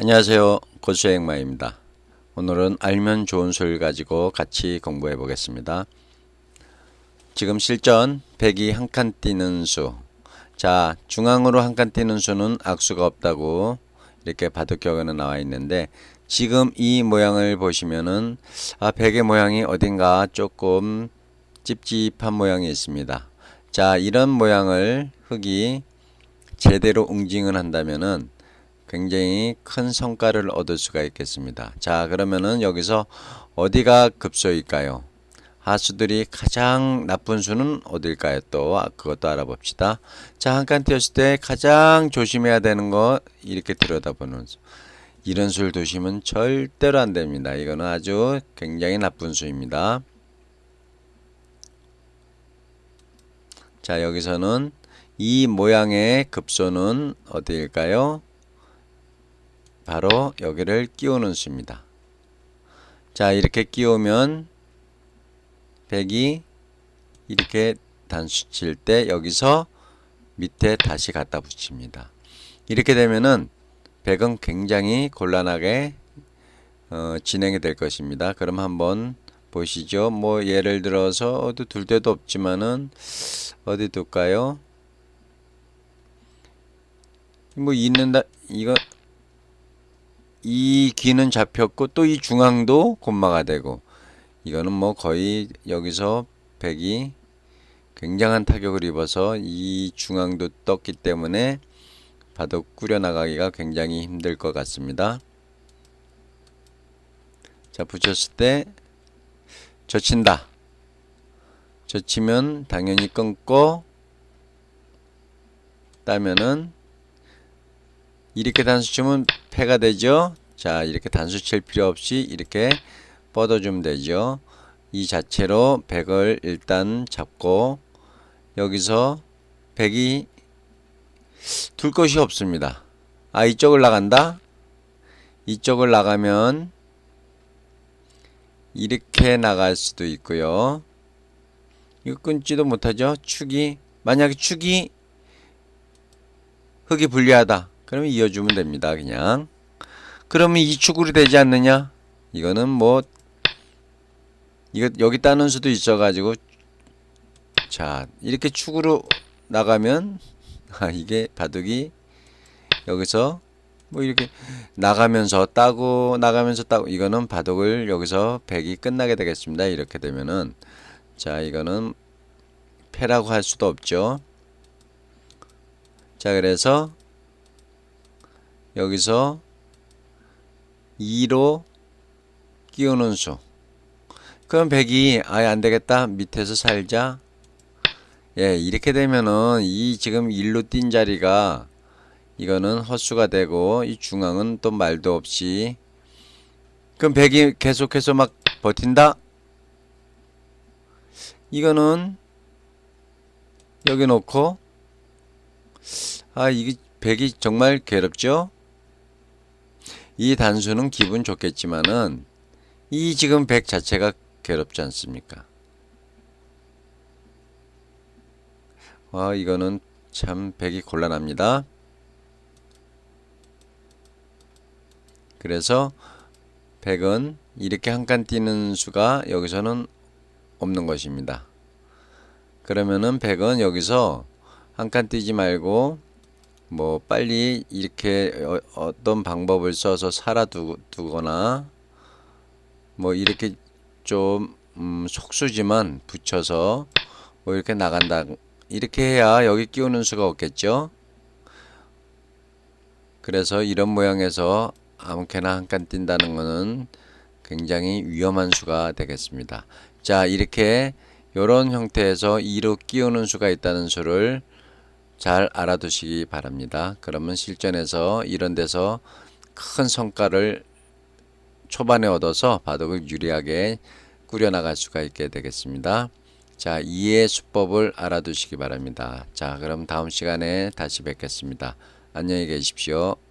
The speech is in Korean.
안녕하세요. 고수행마입니다. 오늘은 알면 좋은 수를 가지고 같이 공부해 보겠습니다. 지금 실전 100이 한 칸 뛰는 수. 자, 중앙으로 한 칸 뛰는 수는 악수가 없다고 이렇게 바둑격에는 나와 있는데 지금 이 모양을 보시면은 아, 100의 모양이 어딘가 조금 찝찝한 모양이 있습니다. 자, 이런 모양을 흙이 제대로 웅징을 한다면은 굉장히 큰 성과를 얻을 수가 있겠습니다. 자, 그러면은 여기서 어디가 급소일까요? 하수들이 가장 나쁜 수는 어딜까요? 또 아, 그것도 알아봅시다. 자, 한 칸 띄었을 때 가장 조심해야 되는 거 이렇게 들여다보는 수. 이런 수를 두시면 절대로 안 됩니다. 이거는 아주 굉장히 나쁜 수입니다. 자, 여기서는 이 모양의 급소는 어디일까요? 바로 여기를 끼우는 수입니다. 자, 이렇게 끼우면 백이 이렇게 단수 칠 때 여기서 밑에 다시 갖다 붙입니다. 이렇게 되면은 백은 굉장히 곤란하게 어, 진행이 될 것입니다. 그럼 한번 보시죠. 뭐 예를 들어서 어디 둘 데도 없지만은 어디 둘까요? 뭐 있는다 이거 이 귀는 잡혔고 또 이 중앙도 곤마가 되고 이거는 뭐 거의 여기서 백이 굉장한 타격을 입어서 이 중앙도 떴기 때문에 바둑 꾸려나가기가 굉장히 힘들 것 같습니다. 자 붙였을 때 젖힌다. 젖히면 당연히 끊고 따면은 이렇게 단수 치면 패가 되죠. 자, 이렇게 단수 칠 필요 없이 이렇게 뻗어주면 되죠. 이 자체로 백을 일단 잡고 여기서 백이 둘 것이 없습니다. 아, 이쪽을 나간다? 이쪽을 나가면 이렇게 나갈 수도 있고요. 이거 끊지도 못하죠. 축이 만약에 축이 흙이 불리하다. 그러면 이어주면 됩니다. 그냥. 그러면 이 축으로 되지 않느냐? 이거는 뭐 이거 여기 따는 수도 있어 가지고 자 이렇게 축으로 나가면 아 이게 바둑이 여기서 뭐 이렇게 나가면서 따고 나가면서 따고 이거는 바둑을 여기서 백이 끝나게 되겠습니다. 이렇게 되면은 자 이거는 패라고 할 수도 없죠. 자 그래서 여기서 2로 끼우는 수. 그럼 100이 아예 안 되겠다. 밑에서 살자. 예, 이렇게 되면은 이 지금 1로 뛴 자리가 이거는 헛수가 되고 이 중앙은 또 말도 없이 그럼 100이 계속해서 막 버틴다? 이거는 여기 놓고 아 이게 100이 정말 괴롭죠? 이 단수는 기분 좋겠지만은 이 지금 100 자체가 괴롭지 않습니까? 와 이거는 참 100이 곤란합니다. 그래서 100은 이렇게 한 칸 뛰는 수가 여기서는 없는 것입니다. 그러면은 100은 여기서 한 칸 뛰지 말고 뭐 빨리 이렇게 어, 떤 방법을 써서 살아두거나 뭐 이렇게 좀 음, 속수지만 붙여서 뭐 이렇게 나간다. 이렇게 해야 여기 끼우는 수가 없겠죠? 그래서 이런 모양에서 아무렇게나 한 칸 뛴다는 것은 굉장히 위험한 수가 되겠습니다. 자 이렇게 이런 형태에서 2로 끼우는 수가 있다는 수를 잘 알아두시기 바랍니다. 그러면 실전에서 이런 데서 큰 성과를 초반에 얻어서 바둑을 유리하게 꾸려나갈 수가 있게 되겠습니다. 자, 이해 수법을 알아두시기 바랍니다. 자, 그럼 다음 시간에 다시 뵙겠습니다. 안녕히 계십시오.